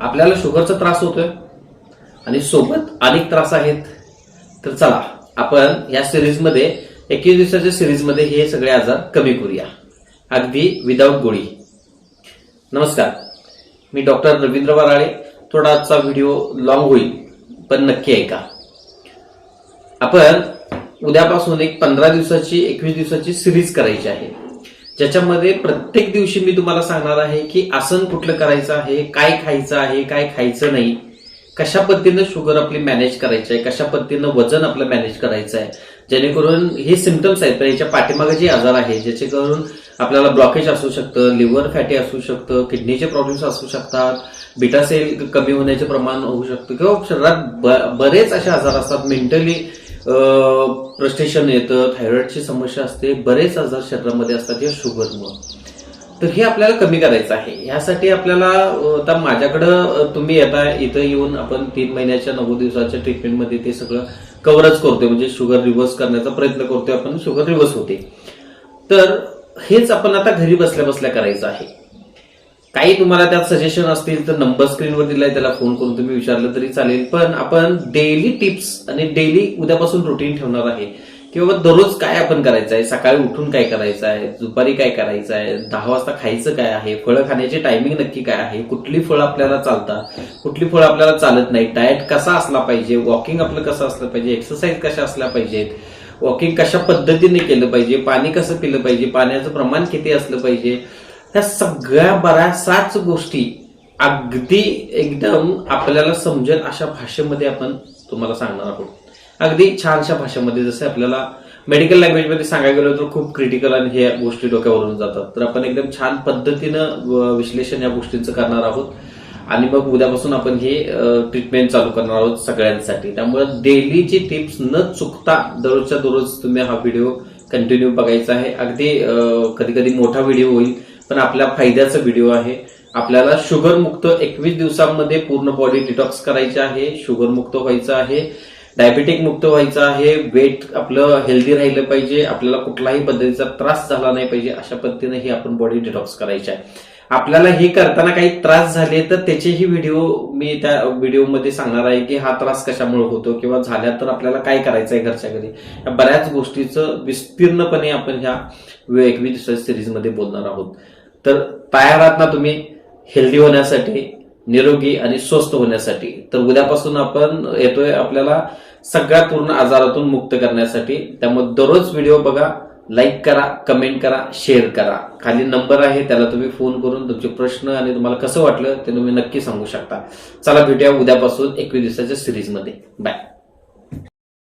आपल्याला शुगरचा त्रास होतोय आणि सोबत अनेक त्रास आहेत. तर चला आपण या सिरीजमध्ये एकवीस दिवसाच्या सिरीजमध्ये हे सगळे आजार कमी करूया. अगदी विदाऊट गोळी. नमस्कार मी डॉक्टर रवींद्र वराळे. थोडा आजचा व्हिडिओ लॉंग होईल पण नक्की ऐका. आपण उद्यापासून एक पंधरा दिवसाची एकवीस दिवसाची सिरीज करायची आहे. ज्याच्यामध्ये प्रत्येक दिवशी मी तुम्हाला सांगणार आहे की आसन कुठलं करायचं आहे काय खायचं आहे काय खायचं नाही कशा पद्धतीनं शुगर आपली मॅनेज करायची आहे कशा पद्धतीनं वजन आपलं मॅनेज करायचं आहे. जेणेकरून हे सिमटम्स आहेत पण याच्या पाठीमागे जे आजार आहे ज्याचे आपल्याला ब्लॉकेज असू शकतं लिव्हर फॅटी असू शकतं किडनीचे प्रॉब्लेम्स असू शकतात बिटा सेल कमी होण्याचे प्रमाण होऊ शकतं किंवा शरीरात ब- बरेच असे आजार असतात मेंटली प्रस्टेशन येतं थायरॉइडची समस्या असते बरेच आजार शरीरामध्ये असतात या शुगरमुळे. तर हे आपल्याला कमी करायचं आहे. यासाठी आपल्याला आता माझ्याकडं तुम्ही येता इथं येऊन आपण तीन महिन्याच्या नव्वद दिवसाच्या ट्रीटमेंटमध्ये ते सगळं कव्हरच करतोय म्हणजे शुगर रिव्हर्स करण्याचा प्रयत्न करतोय आपण शुगर रिव्हर्स होते. तर हेच आपण आता घरी बसल्या बसल्या करायचं आहे. काही तुम्हाला त्यात सजेशन असतील तर नंबर स्क्रीनवर दिलाय त्याला फोन करून तुम्ही विचारलं तरी चालेल. पण आपण डेली टिप्स आणि डेली उद्यापासून रुटीन ठेवणार आहे. की बाबा दररोज काय आपण करायचं आहे सकाळी उठून काय करायचं आहे दुपारी काय करायचं आहे दहा वाजता खायचं काय आहे? फळं खाण्याची टायमिंग नक्की काय आहे? कुठली फळं आपल्याला चालतात? कुठली फळं आपल्याला चालत नाही? डाएट कसा असला पाहिजे? वॉकिंग आपलं कसं असलं पाहिजे? एक्सरसाइज कशा असल्या पाहिजेत? वॉकिंग कशा पद्धतीने केलं पाहिजे? पाणी कसं पिलं पाहिजे? पाण्याचं प्रमाण किती असलं पाहिजे? ह्या सगळ्या बऱ्याचशाच गोष्टी अगदी एकदम आपल्याला समजेल अशा भाषेमध्ये आपण तुम्हाला सांगणार आहोत. अगदी छानशा भाषेमध्ये जसे आपल्याला मेडिकल लँग्वेजमध्ये सांगायला गेलो तर खूप क्रिटिकल आणि हे गोष्टी डोक्यावरून जातात. तर आपण एकदम छान पद्धतीनं विश्लेषण या गोष्टींचं करणार आहोत. आणि मग उद्यापासून आपण हे ट्रीटमेंट चालू करणार आहोत सगळ्यांसाठी. त्यामुळे डेलीची टिप्स न चुकता दररोजच्या दररोज तुम्ही हा व्हिडिओ कंटिन्यू बघायचा आहे. अगदी कधी कधी मोठा व्हिडिओ होईल. पण आपल्या फायद्याचा व्हिडिओ आहे. आपल्याला शुगर मुक्त एकवीस दिवसांमध्ये पूर्ण बॉडी डिटॉक्स करायची आहे शुगर मुक्त व्हायचं आहे डायबेटिक मुक्त व्हायचं आहे वेट आपलं हेल्दी राहिलं पाहिजे आपल्याला कुठलाही पद्धतीचा त्रास झाला नाही पाहिजे अशा पद्धतीने ही आपण बॉडी डिटॉक्स करायची आहे. आपल्याला हे करताना काही त्रास झाले तर त्याचेही व्हिडिओ मी त्या व्हिडिओमध्ये सांगणार आहे की हा त्रास कशामुळे होतो किंवा झाल्या तर आपल्याला काय करायचं आहे घरच्या घरी. या बऱ्याच गोष्टीचं विस्तीर्णपणे आपण ह्या एकवीस दिवसाच्या सिरीजमध्ये बोलणार आहोत. तर तयार आहात ना तुम्ही हेल्दी होण्यासाठी निरोगी आणि स्वस्थ होण्यासाठी तर उद्यापासून आपण येतोय आपल्याला सगळ्या पूर्ण आजारातून मुक्त करण्यासाठी. त्यामुळे दररोज व्हिडिओ बघा लाईक करा कमेंट करा शेअर करा. खाली नंबर आहे त्याला तुम्ही फोन करून तुमचे प्रश्न आणि तुम्हाला कसं वाटलं ते तुम्ही नक्की सांगू शकता. चला भेटूया उद्यापासून एकवीस दिवसाच्या सिरीजमध्ये बाय